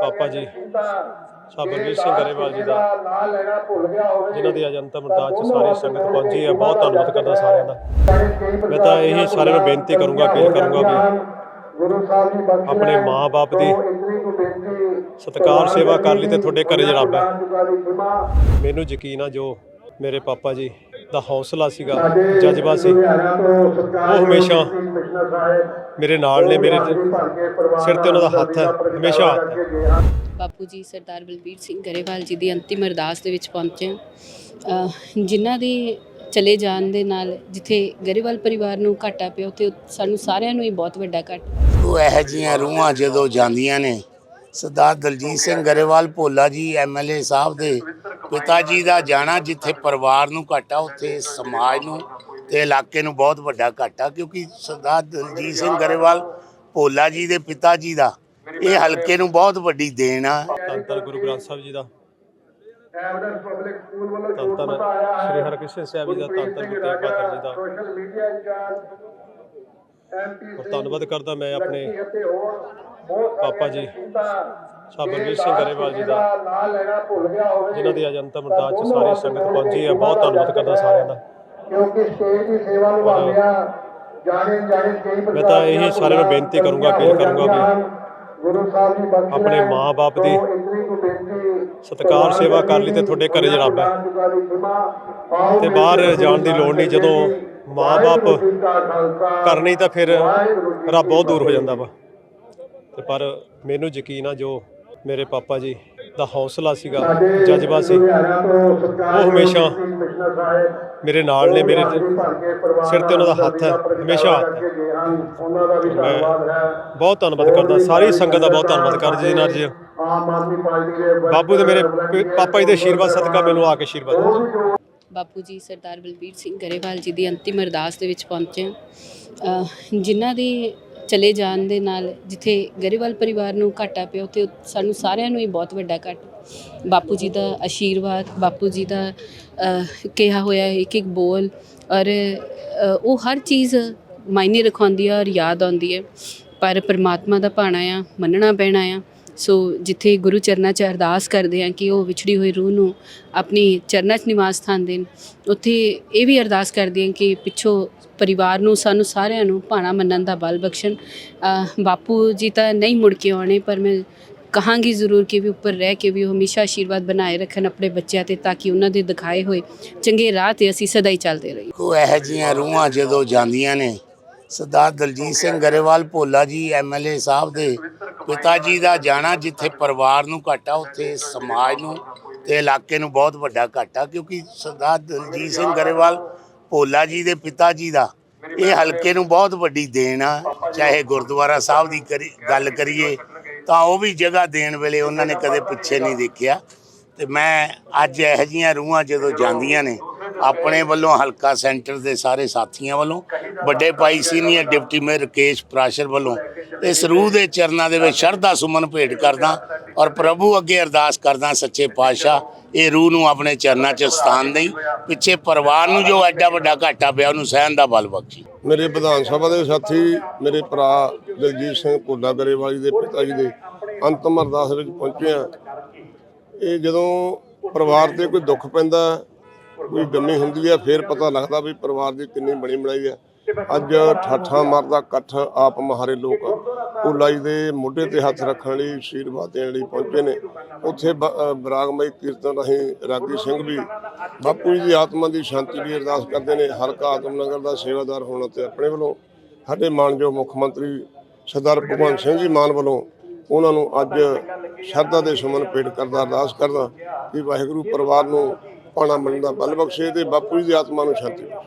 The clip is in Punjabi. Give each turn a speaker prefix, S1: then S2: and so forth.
S1: ਪਾਪਾ ਜੀ ਸਾਬਰਵੀਰ ਸਿੰਘ ਗਰੇਵਾਲ ਜੀ ਦਾ, ਜਿਨ੍ਹਾਂ ਦੀ ਅੱਜ ਅੰਤਮ 'ਚ ਸਾਰੀ ਸੰਗਤ ਪਹੁੰਚੀ ਹੈ। ਬਹੁਤ ਧੰਨਵਾਦ ਕਰਦਾ ਸਾਰਿਆਂ ਦਾ। ਮੈਂ ਤਾਂ ਇਹੀ ਸਾਰਿਆਂ ਨੂੰ ਬੇਨਤੀ ਕਰੂੰਗਾ, ਅਪੀਲ ਕਰੂੰਗਾ ਵੀ ਆਪਣੇ ਮਾਂ-ਬਾਪ ਦੀ ਸਤਿਕਾਰ, ਸੇਵਾ ਕਰ ਲਈ ਤੇ ਤੁਹਾਡੇ ਘਰੇ ਜਰਾਬ ਹੈ। ਮੈਨੂੰ ਯਕੀਨ ਆ ਜੋ ਮੇਰੇ ਪਾਪਾ ਜੀ ਦਾ ਹੌਸਲਾ ਸੀਗਾ ਜਜ਼ਬਾ ਸੀ। ਉਹ ਹਮੇਸ਼ਾ ਮੇਰੇ ਨਾਲ ਨੇ ਮੇਰੇ ਸਿਰ ਤੇ ਉਹਨਾਂ ਦਾ ਹੱਥ ਹੈ ਹਮੇਸ਼ਾ ਹੱਥ ਹੈ।
S2: ਬਾਪੂ ਜੀ ਸਰਦਾਰ ਬਲਬੀਰ ਸਿੰਘ ਗਰੇਵਾਲ ਜੀ ਦੀ ਅੰਤਿਮ ਅਰਦਾਸ ਦੇ ਵਿੱਚ ਪਹੁੰਚੇ ਜਿਨ੍ਹਾਂ ਦੇ ਚਲੇ ਜਾਣ ਦੇ ਨਾਲ ਜਿੱਥੇ ਗਰੇਵਾਲ ਪਰਿਵਾਰ ਨੂੰ ਘਾਟਾ ਪਿਆ ਉੱਥੇ ਸਾਨੂੰ ਸਾਰਿਆਂ ਨੂੰ ਹੀ ਬਹੁਤ ਵੱਡਾ ਘਾਟਾ
S3: ਉਹ ਇਹੋ ਜਿਹੀਆਂ ਰੂਹਾਂ ਜਦੋਂ ਜਾਂਦੀਆਂ ਨੇ ਸਰਦਾਰ ਦਲਜੀਤ ਸਿੰਘ ਗਰੇਵਾਲ ਭੋਲਾ ਜੀ ਐਮਐਲਏ ਸਾਹਿਬ ਦੇ ਪਿਤਾ ਜੀ ਦਾ ਜਾਣਾ ਜਿੱਥੇ ਪਰਿਵਾਰ ਨੂੰ ਘਾਟਾ ਉੱਥੇ ਸਮਾਜ ਨੂੰ ਤੇ ਇਲਾਕੇ ਨੂੰ ਬਹੁਤ ਵੱਡਾ ਘਾਟਾ ਕਿਉਂਕਿ ਸਰਦਾਰ ਦਲਜੀਤ ਸਿੰਘ ਗਰੇਵਾਲ ਭੋਲਾ ਜੀ ਦੇ ਪਿਤਾ ਜੀ ਦਾ ਇਹ ਹਲਕੇ ਨੂੰ ਬਹੁਤ ਵੱਡੀ ਦੇਣ ਆ।
S1: ਧੰਨ ਗੁਰੂ ਗ੍ਰੰਥ ਸਾਹਿਬ ਜੀ ਦਾ। ਸ੍ਰੀ ਹਰਿਕ੍ਰਿਸ਼ਨ ਸਾਹਿਬ ਜੀ ਦਾ ਧੰਨ ਧੰਨ ਗੁਰੂ ਤੇਗ ਬਹਾਦਰ ਜੀ ਦਾ। ਧੰਨਵਾਦ ਕਰਦਾ ਮੈਂ ਆਪਣੇ ਪਾਪਾ ਜੀ। ਸਾਬਰਵੀਰ ਸਿੰਘ ਗਰੇਵਾਲ ਜੀ ਦਾ। ਜਿਨ੍ਹਾਂ ਦੀ ਅੱਜ ਅੰਤਮ ਅਰਦਾਸ 'ਚ ਸਾਰੀ ਸੰਗਤ ਪਹੁੰਚੀ ਹੈ। ਬਹੁਤ ਧੰਨਵਾਦ ਕਰਦਾ ਸਾਰਿਆਂ ਦਾ।
S4: ਕਿਉਂਕਿ ਸਟੇਜ ਦੀ ਸੇਵਾ ਨਿਭਾਉਂਦਿਆਂ ਜਾਣੇ ਜਾਣੇ ਕਈ
S1: ਮੈਂ ਤਾਂ ਇਹੀ ਸਾਰਿਆਂ ਨੂੰ ਬੇਨਤੀ ਕਰੂੰਗਾ ਅਪੀਲ ਕਰੂੰਗਾ ਵੀ
S4: ਗੁਰੂ ਸਾਹਿਬ ਦੀ ਬਖਸ਼ਿਸ਼
S1: ਆਪਣੇ ਮਾਂ-ਬਾਪ ਦੀ
S4: ਕੁ
S1: ਸਤਿਕਾਰ ਸੇਵਾ ਕਰ ਲਈ ਤੇ ਤੁਹਾਡੇ ਘਰੇ ਜਰਾਬ ਹੈ। ਤੇ ਬਾਹਰ ਜਾਣ ਦੀ ਲੋੜ ਨਹੀਂ। ਜਦੋਂ ਮਾਂ-ਬਾਪ ਕਰਨੀ ਤਾਂ ਫਿਰ ਰੱਬ ਬਹੁਤ ਦੂਰ ਹੋ ਜਾਂਦਾ ਵਾ। ਤੇ ਪਰ ਮੈਨੂੰ ਯਕੀਨ ਆ ਜੋ ਮੇਰੇ ਪਾਪਾ ਜੀ ਦਾ ਹੌਸਲਾ ਸੀਗਾ ਜਜ਼ਬਾ ਸੀ। ਉਹ ਹਮੇਸ਼ਾ ਮੇਰੇ ਨਾਲ ਨੇ ਮੇਰੇ ਸਿਰ ਤੇ ਉਹਨਾਂ ਦਾ ਹੱਥ ਹੈ ਹਮੇਸ਼ਾ ਹੱਥ ਹੈ।
S4: ਉਹਨਾਂ ਦਾ ਵੀ
S1: ਮੈਂ
S4: ਧੰਨਵਾਦ ਹੈ।
S1: ਬਹੁਤ ਧੰਨਵਾਦ ਕਰਦਾ ਸਾਰੀ ਸੰਗਤ ਦਾ ਬਹੁਤ ਧੰਨਵਾਦ ਕਰ ਜਿਹਨਾਂ ਜੀ
S4: ਆਮ ਆਦਮੀ ਪਾਰਟੀ ਦੇ
S1: ਬਾਬੂ ਦੇ ਮੇਰੇ ਪਾਪਾ ਜੀ ਦੇ ਆਸ਼ੀਰਵਾਦ ਸਦਕਾ ਮੈਨੂੰ ਆ ਕੇ ਆਸ਼ੀਰਵਾਦ ਦਿੱਤਾ।
S2: ਬਾਪੂ ਜੀ ਸਰਦਾਰ ਬਲਬੀਰ ਸਿੰਘ ਗਰੇਵਾਲ ਜੀ ਦੀ ਅੰਤਿਮ ਅਰਦਾਸ ਦੇ ਵਿੱਚ ਪਹੁੰਚੇ ਜਿਨ੍ਹਾਂ ਦੇ ਚਲੇ ਜਾਣ ਦੇ ਨਾਲ ਜਿੱਥੇ ਗਰੇਵਾਲ ਪਰਿਵਾਰ ਨੂੰ ਘਾਟਾ ਪਿਆ, ਉੱਥੇ ਸਾਨੂੰ ਸਾਰਿਆਂ ਨੂੰ ਹੀ ਬਹੁਤ ਵੱਡਾ ਘਾਟਾ ਬਾਪੂ ਜੀ ਦਾ ਆਸ਼ੀਰਵਾਦ ਬਾਪੂ ਜੀ ਦਾ ਕਿਹਾ ਹੋਇਆ ਇੱਕ ਇੱਕ ਬੋਲ ਔਰ ਉਹ ਹਰ ਚੀਜ਼ ਮਾਇਨੇ ਰਖਾਉਂਦੀ ਆ ਔਰ ਯਾਦ ਆਉਂਦੀ ਹੈ। ਪਰ ਪਰਮਾਤਮਾ ਦਾ ਭਾਣਾ ਆ, ਮੰਨਣਾ ਪੈਣਾ ਆ। ਸੋ ਜਿੱਥੇ ਗੁਰੂ ਚਰਨਾਂ 'ਚ ਅਰਦਾਸ ਕਰਦੇ ਆ ਕਿ ਉਹ ਵਿਛੜੀ ਹੋਈ ਰੂਹ ਨੂੰ ਆਪਣੀ ਚਰਨਾਂ 'ਚ ਨਿਵਾਸ ਸਥਾਨ ਦੇਣ, ਉੱਥੇ ਇਹ ਵੀ ਅਰਦਾਸ ਕਰਦੇ ਆ ਕਿ ਪਿੱਛੋਂ ਪਰਿਵਾਰ ਨੂੰ, ਸਾਨੂੰ ਸਾਰਿਆਂ ਨੂੰ ਭਾਣਾ ਮੰਨਣ ਦਾ ਬਲ ਬਖਸ਼ਣ। ਬਾਪੂ ਜੀ ਤਾਂ ਨਹੀਂ ਮੁੜ ਕੇ ਆਉਣੇ, ਪਰ ਮੈਂ ਕਹਾਂਗੀ ਜ਼ਰੂਰ ਕਿ ਵੀ ਉੱਪਰ ਰਹਿ ਕੇ ਵੀ ਉਹ ਹਮੇਸ਼ਾ ਆਸ਼ੀਰਵਾਦ ਬਣਾਏ ਰੱਖਣ ਆਪਣੇ ਬੱਚਿਆਂ ਤੇ ਤਾਂ ਕਿ ਉਹਨਾਂ ਦੇ ਦਿਖਾਏ ਹੋਏ ਚੰਗੇ ਰਾਹ ਤੇ ਅਸੀਂ ਸਦਾ ਹੀ ਚੱਲਦੇ ਰਹੀਏ।
S3: ਉਹ ਇਹੋ ਜਿਹੀਆਂ ਰੂਹਾਂ ਜਦੋਂ ਜਾਂਦੀਆਂ ਨੇ ਸਰਦਾਰ ਦਲਜੀਤ ਸਿੰਘ ਗਰੇਵਾਲ ਭੋਲਾ ਜੀ ਐਮਐਲਏ ਸਾਹਿਬ ਦੇ ਪਿਤਾ ਜੀ ਦਾ ਜਾਣਾ ਜਿੱਥੇ ਪਰਿਵਾਰ ਨੂੰ ਘਾਟਾ ਉੱਥੇ ਸਮਾਜ ਨੂੰ ਤੇ ਇਲਾਕੇ ਨੂੰ ਬਹੁਤ ਵੱਡਾ ਘਾਟਾ ਕਿਉਂਕਿ ਸਰਦਾਰ ਦਲਜੀਤ ਸਿੰਘ ਗਰੇਵਾਲ ਭੋਲਾ ਜੀ ਦੇ ਪਿਤਾ ਜੀ ਦਾ ਇਹ ਹਲਕੇ ਨੂੰ ਬਹੁਤ ਵੱਡੀ ਦੇਣ ਆ। ਚਾਹੇ ਗੁਰਦੁਆਰਾ ਸਾਹਿਬ ਦੀ ਗੱਲ ਕਰੀਏ ਤਾਂ ਉਹ ਵੀ ਜਗ੍ਹਾ ਦੇਣ ਵੇਲੇ ਉਹਨਾਂ ਨੇ ਕਦੇ ਪਿੱਛੇ ਨਹੀਂ ਦੇਖਿਆ। ਤੇ ਮੈਂ ਅੱਜ ਇਹੋ ਜਿਹੀਆਂ ਰੂਹਾਂ ਜਦੋਂ ਜਾਂਦੀਆਂ ਨੇ ਆਪਣੇ ਵੱਲੋਂ ਹਲਕਾ ਸੈਂਟਰ ਦੇ ਸਾਰੇ ਸਾਥੀਆਂ ਵੱਲੋਂ, ਵੱਡੇ ਭਾਈ senior deputy mayor Rakesh Prashar ਵੱਲੋਂ ਇਸ ਰੂਹ ਦੇ ਚਰਨਾਂ ਦੇ ਵਿੱਚ ਸ਼ਰਧਾ ਸੁਮਨ ਭੇਟ ਕਰਦਾ ਔਰ ਪ੍ਰਭੂ ਅੱਗੇ ਅਰਦਾਸ ਕਰਦਾ ਸੱਚੇ ਪਾਤਸ਼ਾਹ, ਇਹ ਰੂਹ ਨੂੰ ਆਪਣੇ ਚਰਨਾਂ 'ਚ ਸਥਾਨ ਦੇਈ। ਪਿੱਛੇ ਪਰਿਵਾਰ ਨੂੰ ਜੋ ਐਡਾ ਵੱਡਾ ਘਾਟਾ ਪਿਆ, ਉਹਨੂੰ ਸਹਿਣ ਦਾ ਬਲ ਬਖਸ਼ੀ।
S5: ਮੇਰੇ ਵਿਧਾਨ ਸਭਾ ਦੇ ਸਾਥੀ, ਮੇਰੇ ਭਰਾ ਦਲਜੀਤ ਸਿੰਘ ਭੋਲਾ ਗਰੇਵਾਲੀ ਦੇ ਪਿਤਾ ਜੀ ਦੇ ਅੰਤਮ ਅਰਦਾਸ ਵਿੱਚ ਪਹੁੰਚਿਆ ਇਹ ਜਦੋਂ ਪਰਿਵਾਰ ਤੇ ਕੋਈ ਦੁੱਖ ਪੈਂਦਾ ਕੋਈ ਗਮੀ ਹੁੰਦੀ ਹੈ ਫਿਰ ਪਤਾ ਲੱਗਦਾ ਵੀ ਪਰਿਵਾਰ ਦੀ ਕਿੰਨੀ ਬਣੀ ਬਣਾਈ ਹੈ ਅੱਜ ਠਾਠਾਂ ਮਾਰਦਾ ਇਕੱਠ ਆਪ ਮਹਾਰੇ ਲੋਕ। ਭੋਲਾ ਜੀ ਦੇ ਮੋਢੇ ਤੇ ਹੱਥ ਰੱਖਣ ਲਈ ਆਸ਼ੀਰਵਾਦ ਦੇਣ ਲਈ ਪਹੁੰਚੇ ਨੇ। ਉੱਥੇ ਬ- ਬਰਾਗਮਈ ਕੀਰਤਨ ਰਾਹੀਂ ਰਾਗੀ ਸਿੰਘ ਵੀ ਬਾਪੂ ਜੀ ਦੀ ਆਤਮਾ ਦੀ ਸ਼ਾਂਤੀ ਲਈ ਅਰਦਾਸ ਕਰਦੇ ਨੇ। ਹਲਕਾ ਆਤਮ ਨਗਰ ਦਾ ਸੇਵਾਦਾਰ ਹੋਣ ਤੇ ਆਪਣੇ ਵੱਲੋਂ ਸਾਡੇ ਮਾਨਯੋਗ ਮੁੱਖ ਮੰਤਰੀ ਸਰਦਾਰ ਭਗਵੰਤ ਸਿੰਘ ਜੀ ਮਾਨ ਵੱਲੋਂ ਉਹਨਾਂ ਨੂੰ ਅੱਜ ਸ਼ਰਧਾ ਦੇ ਸੁਮਨ ਭੇਟ ਕਰਦਾ, ਅਰਦਾਸ ਕਰਦਾ ਕਿ ਵਾਹਿਗੁਰੂ ਪਰਿਵਾਰ ਨੂੰ ਪਾਣਾ ਮੰਨਣ ਦਾ ਬਲ ਬਖਸ਼ੇ ਤੇ ਬਾਪੂ ਜੀ ਦੀ ਆਤਮਾ ਨੂੰ ਸ਼ਾਂਤੀ ਬਖਸ਼ੇ।